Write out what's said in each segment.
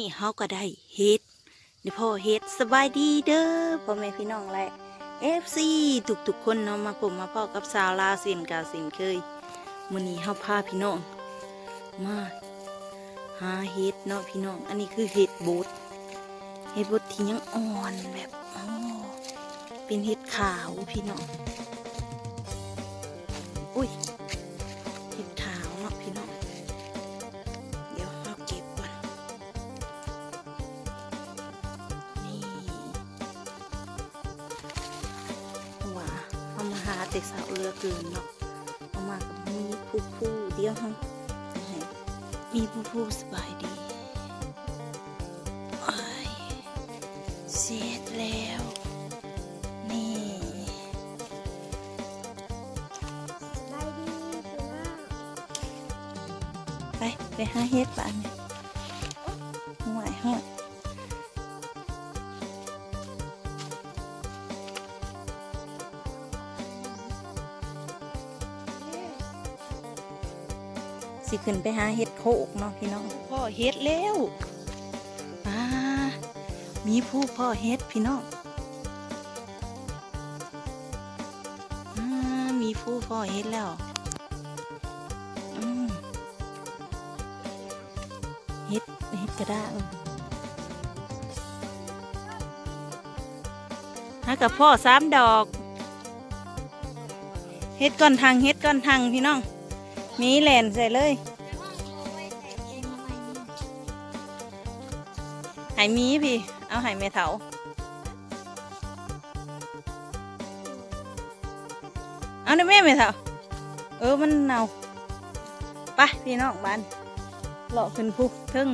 นี่เฮาก็ได้เฮ็ดเดี๋ยวพ่อเฮ็ดสบายดีเด้อพ่อแม่พี่น้องและ FC ทุกๆคนเนาะมาผมมาพ่อกับสาวลาเสียนกาเสียนเคยมื้อนี้เฮาพาพี่น้อง มาหาเฮ็ดเนาะพี่น้อง อันนี้คือเห็ดบดเห็ดบดที่ยังอ่อนแบบอ๋อเป็นเห็ดขาวพี่น้องอุ้ย แต่สาวเรือเกินเนาะเอามากับมีผู้ผู้เดียวฮะให้มีผู้ผู้สบายดีโอ้เสร็จแล้ว นี่ได้ดีคือว่าไป ไปหาเฮ็ดบ้านเนี่ยห่วยห่วย สิขึ้นไปหาเฮ็ดโคกเนาะพี่น้องพ่อเฮ็ดแล้วอ่ามีผู้พ่อเฮ็ดพี่น้องอ่ามีผู้พ่อเฮ็ดแล้วเฮ็ดเฮ็ดกระด้างหากับพ่อสามดอก เฮ็ดก้อนทางเฮ็ดก้อนทางพี่น้อง มีแหลนใส่เลยหายมีพี่ เอาหายเมเถาเอาได้แม่เมเถาเออมันเน่าไปพี่น้องบ้านเลาะขึ้นภูทึ่ง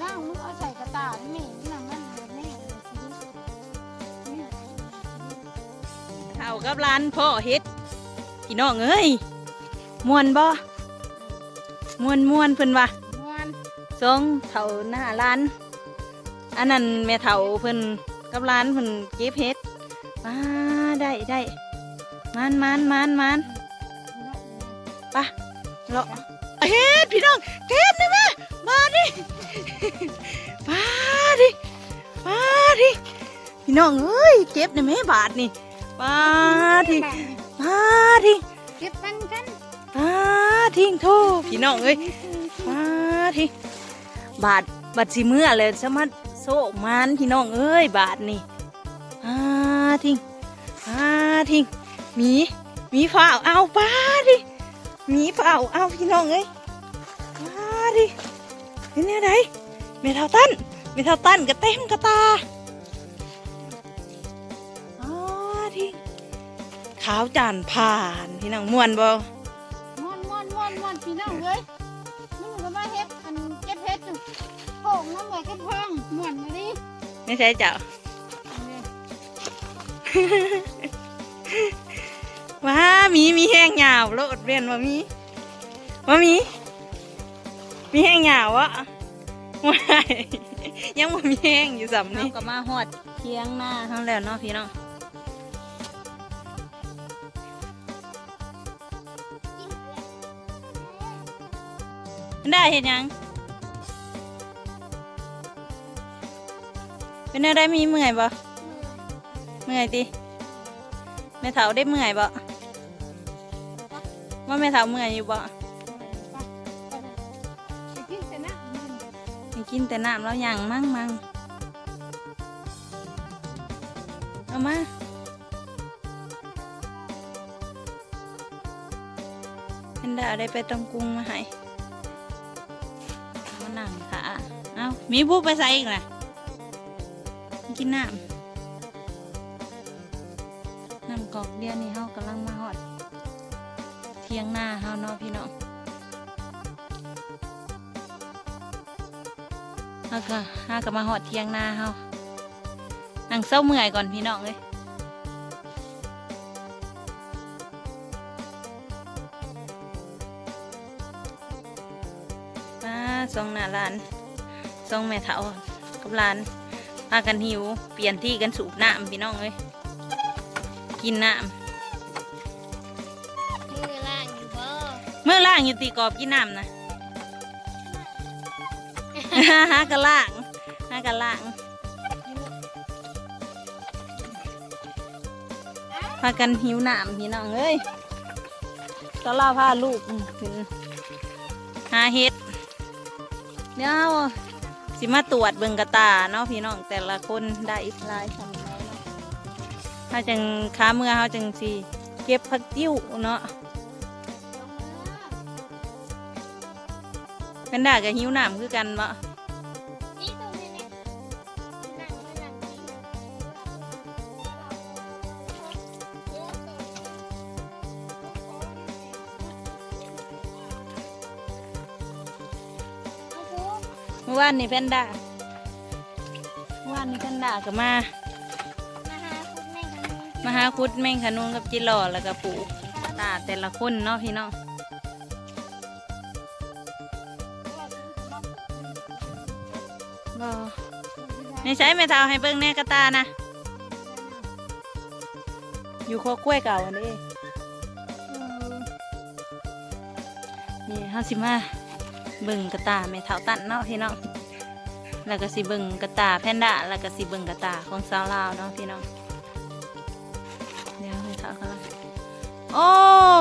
นั่งมึงเอาใส่กระตาไม่นั่งมันแบบนี้นี่เท่ากับร้านพ่อเฮ็ด พี่น้องเอ้ยมวนบ่มวนมวนเพิ่นว่าม้วนสองเท่าหน้าร้าน อันนั้นแม่เท่าเพิ่นกับร้านเพิ่นเก็บเฮ็ดมาได้ได้มันมันมันมันไปะเลาะเฮ็ดพี่น้องเก็บได้ไหมมาดิมาดิมาดิพี่น้องเอ้ยเก็บได้ไหมบาทนี่มาดิ มาดิเก็บปันกันมาทิ้งโทษพี่น้องเอ้ยมาที่บาทบาทสิเมื่อเลยสมัดโซกมันพี่น้องเอ้ยบาทนี่มาทิ้งมาทิ้งหมีหมีเฝ้าเอาป้าดิหมีเฝ้าเอาพี่น้องเอ้ยมาดิเป็นยังไงเมทาตันเมทาตันกระเต็มกระตามาทิ้ง ขาวจานผ่านพี่น้องม่วนบ่ม้วนม้วนม้วนม้วนพี่น้องเลยมึงก็มาเฮ็ดอันเก็บเฮ็ดอยู่โป่งน้ำไหลเก็บพองม้วนมาดิไม่ใช่เจ้าว้ามีมีแห้งยาวโลดเรียนว่ามีว่ามี มีแห้งยาววะว้ายยังว่ามีแห้งอยู่สำนี่ก็มาหอดเทียงหน้าทั้งแล้วเนาะพี่น้อง มันได้เห็นยัง เป็นอะไรมีเมื่อยบ่เมื่อยติแม่เฒ่าได้เมื่อยบ่ว่าแม่เฒ่าเมื่อยอยู่บ่ไปกินแต่น้ำมันให้กินแต่น้ำแล้วยังมั่งมั่งเอามาเป็นดาได้ไปตำกรุงมาให้ นั่งค่ะเอามีผู้ไปใส่อีกนะกินน้ำน้ำกอกเดียวนี่เฮากำลังมาหอด เที่ยงหน้าเฮาเนาะพี่น้องเฮาก็เฮาก็มาหอดเที่ยงหน้าเฮานั่งเศร้าเมื่อยก่อนพี่น้องเลย มาส่งหน้าร้านส่งแม่เฒ่ากับร้านพากันหิว เปลี่ยนที่กันสูบน้ำพี่น้องเลยกินน้มือล่างอยู่บ่ำเมื่อล่างอยู่ตีกรอบกินน้ำนะหากระล่างหากระล่างพากันหิวน้ำพี่น้องเอ้ยตอนเราพาลูกขึ้นหาเห็ด เนี่ยสิมาตรวจเบิ่งกระตาเนาะพี่น้องแต่ละคนได้อีกลายสำไรเนาะถ้าจังค้าเมื่อเขาจังสีเก็บผักติ้วเนาะเป็นด่ากับหิวน้ำคือกันเนาะ เมื่อวานนี่แพนด้าเมื่อวานนี่แพนด้าก็มามาหาคุณแม่กันนี่มาหาคุดแม่งขนุนกับจิหล่อแล้วก็ปลูกตาแต่ละคนเนาะพี่เน้องบ่ในใช้ไม่เท่าให้เบิ่งแน่กระตานะ อยู่โคกล้วยเก่าอันนี้นี่เฮาสิบมา เบิ่งกระตาแม่เท่าตันเนาะพี่น้องแล้วก็สิเบิ่งกระตาแพนด้าแล้วก็สิเบิ่งกระตาของสาวลาวเนาะพี่น้องเดี๋ยวแม่เท่าก็โอ้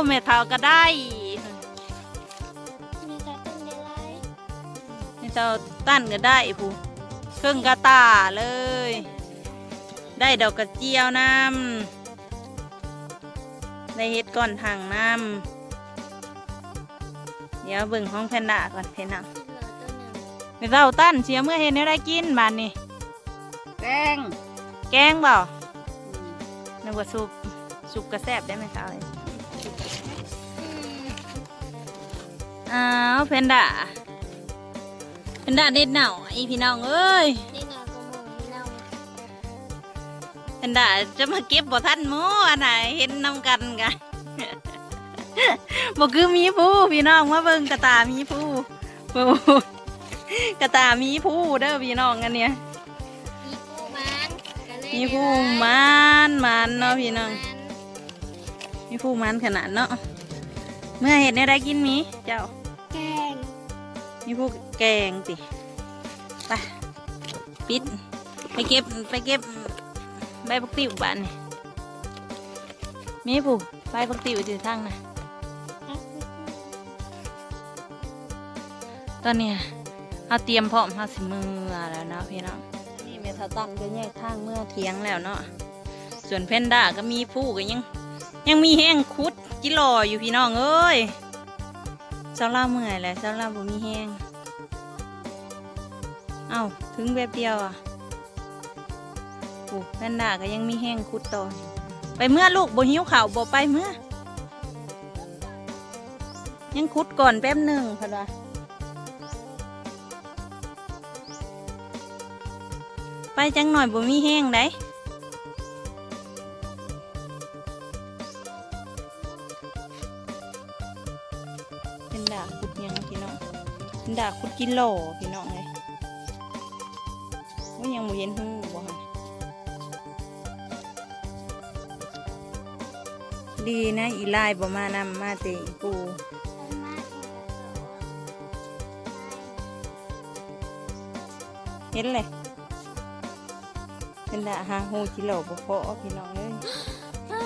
แม่เท่าก็ได้แม่เท่าตั้นก็ได้ผู้เครื่องกระตาเลย ได้ดอกกระเจียวน้ำได้เฮ็ดก้อนทางน้ำ เดี๋ยวเบิ่งของแพนด้าก่อนเพนนังเหลือตัวหนึ่งแม่เท่าตั้นเสียเมื่อเห็นได้กินบานนี่แกงแกงเปล่านึกว่าซุปซุปกระแซบได้ไหมคะอ้าวเพนด้าเพนด้าเด็ดเหน่าไอพี่น้องเอ้ยนี่นาก็มองนี่เน่าเพนด้าจะมาเก็บบ่ทันหมูอันไหนเห็นนำกันกัน บ่คือมีผู้พี่น้องมาเบิ่งกระตามีผู้ผู้กระตามีผู้เด้อพี่น้องอันเนี้ยมีปูมันก็เลยมีผู้มันมันเนาะพี่น้องมันมีผู้มันขนาดเนาะเมื่อเห็ดเนี่ยได้กินหมีเจ้า แกง มีผู้แกงติไปปิดไปเก็บไปเก็บใบปักติ๋วบ้านนี่มีผู้ใบปักติ๋วอยู่ทางน่ะ ตอนนี้เราเตรียมพร้อมเราสิมือแล้วนะพี่น้องนี่เมทาตันก็แยกทางเมื่อเทียงแล้วเนาะส่วนเพนด้าก็มีผู้ก็ยัง ยังมีแห้งคุดจิรออยู่พี่น้องเอ้ยเจ้าล่าเมื่อยแหละเจ้าล่าบ่มีแห้งเอ้าถึงแบบเดียวอะโอ้แพนด้าก็ยังมีแห้งคุดต่อยไปเมื่อลูกบ่หิวข่าวบ่ไปเมื่อยังคุดก่อนแป๊บหนึ่งค่ะว่า ไปจังหน่อยบ่มีแห้งได้เป็นดาบขุดยังพี่น้องเป็นดาบขุดกิโลพี่น้องเลยว่ายังบ่เห็นหูบ่ฮะดีนะอีไลบ่มานำมาเตะอีปูเห็นเลย เป็นดาบหาหูกิโลบ่พอพี่น้องเลย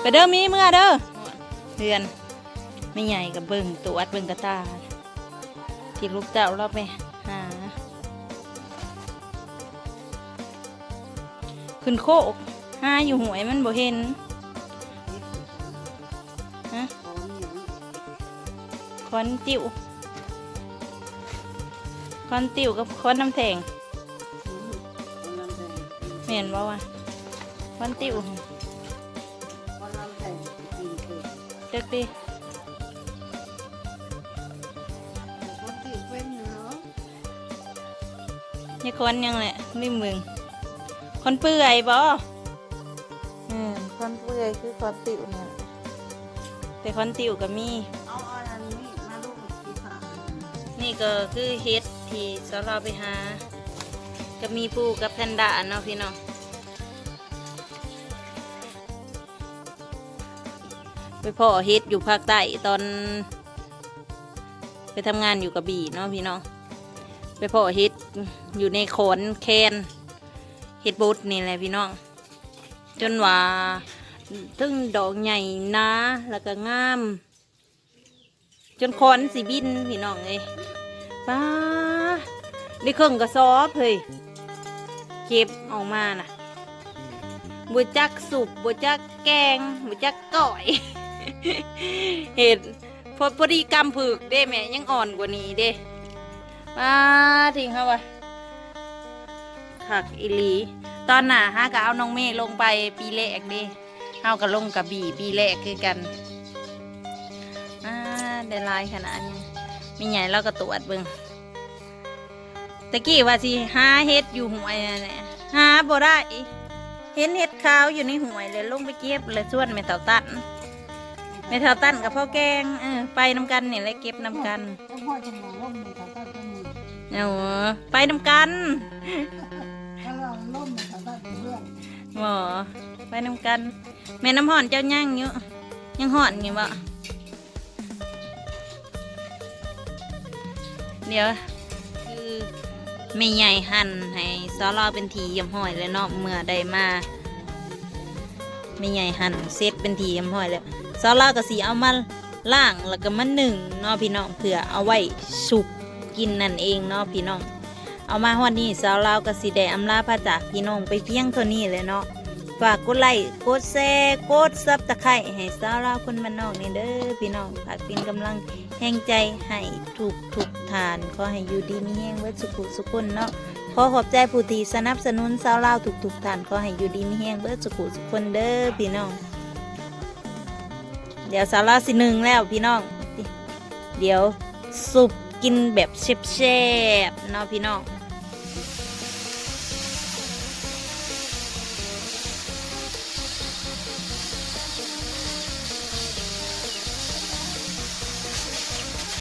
ไปเด้อมีเมื่อเด้อเดือนไม่ใหญ่กับเบิ่งตัววัดเบิ่งกระตาที่ลูกเจ้าเราไปหาขึ้นโคกหาอยู่หวยมันบ่เห็นฮะคอนติวคอนติวกับคอนน้ำแทง เห็นบ่วะคอนติวเด็กดีนี่คนยังแหละไม่มึง คนเปื่อยบ่อืมคนเปื่อยคือคนติวเนี่ยแต่คนติวก็มีเอาอันนี้มาลูกที่สามนี่ก็คือเฮ็ดที่สเราไปหา ก็มีปูกับแพนด้าเนาะพี่น้องไปพ่อเฮ็ดอยู่ภาคใต้ตอน ไปทำงานอยู่กับบี่เนาะพี่น้องไปเพาะเฮ็ดอยู่ในขนแคนเฮ็ดบุตนี่แหละพี่น้อง จนว่าถึงดอกใหญ่นะแล้วก็งาม จนคอนสิบินพี่น้องเอ้ยป้าได้เครื่องกระสอบเฮ้ย เก็บออกมาน่ะบุจักสุบบุจักแกงบุจักก่อย เห็ดพอพอดีกำผึกเด้แม่ยังอ่อนกว่านี้เด้มาทิ้งเขาว้ขักอีหลี ตอนหน่ะฮะก็เอาน้องเมย์ลงไปปีแรกเด้เฮาก็ลงกับบีปีแรกคือกันอ่าได้ลายขนาดนี้มีใหญ่เราก็ตรวจเบิ่ง ตะกี้ว่าสิหาเฮ็ดอยู่หวยนั่นแหละหาบ่ได้ เห็นเฮ็ดขาวอยู่ในหวยเลยลงไปเก็บเลยส่วนแม่เต่าตันแม่เต่าตันกับพ่อแกงเออไปนำกันนี่เลยเก็บนำกันพ่อจะมองล่มในเขาตั้งก็มีเอาไปนำกันถ้าเราล่มในเขาตั้งเพื่อนหมอไปนำกัน แม่น้ำห่อนเจ้าย่างอยู่ยังห่อนอยู่บ่เดี๋ยว ไม่ใหญ่หั่นให้ซอลอเป็นทีเยี่ยมห้อยแล้วเนาะเมื่อได้มาไม่ใหญ่หั่นเซตเป็นทีเยี่ยมห้อยแล้วซอลอก็สีเอามาล่างแล้วก็มาหนึ่งเนาะพี่น้องเผื่อเอาไว้สุกกินนั่นเองเนาะพี่น้องเอามาฮอดนี้สาวลาก็สีแดงอำลาพระจากพี่น้องไปเพียงเท่านี้เลยเนาะ ฝากกดไลค์กดแชร์กดซับตะไคร้ให้สาวลาคนบ้านนอกนี่เด้อพี่น้องฝากเป็นกำลังแห่งใจให้ทุกทุกๆทานขอให้อยู่ดีมีแห่งไว้สุขุสุขคนเนาะขอขอบใจผู้ที่สนับสนุนสาวลาวทุกทุกๆทานขอให้อยู่ดีมีแห่งเบิดสุขุสุขคนเด้อพี่น้อง เดี๋ยวสาวลาสิหนึ่งแล้วพี่น้อง เดี๋ยวสุปกินแบบเชฟๆเนาะพี่น้อง